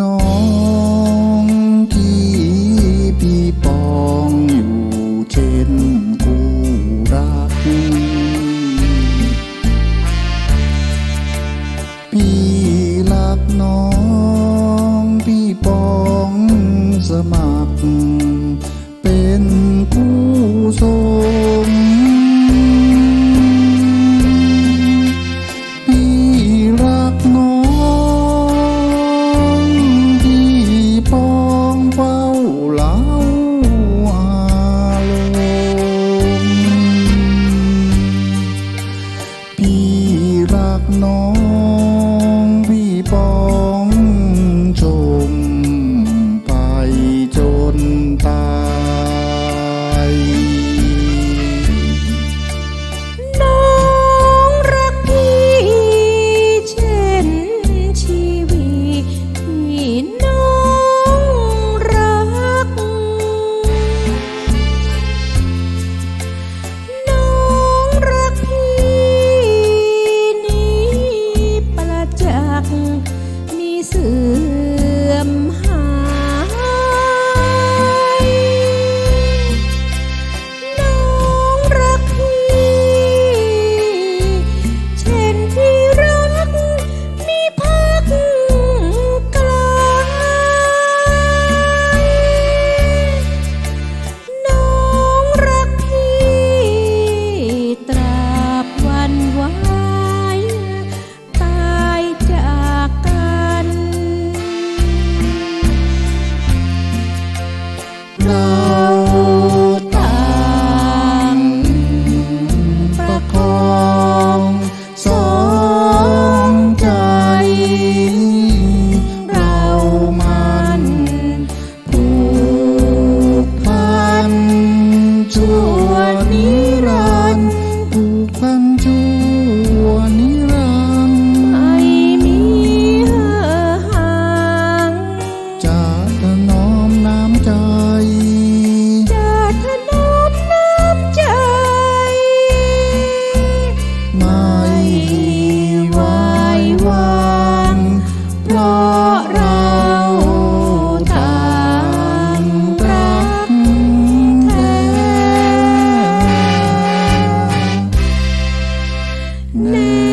น้องที่พี่ปองอยู่เช่นกูรัก พี่รักน้อง name.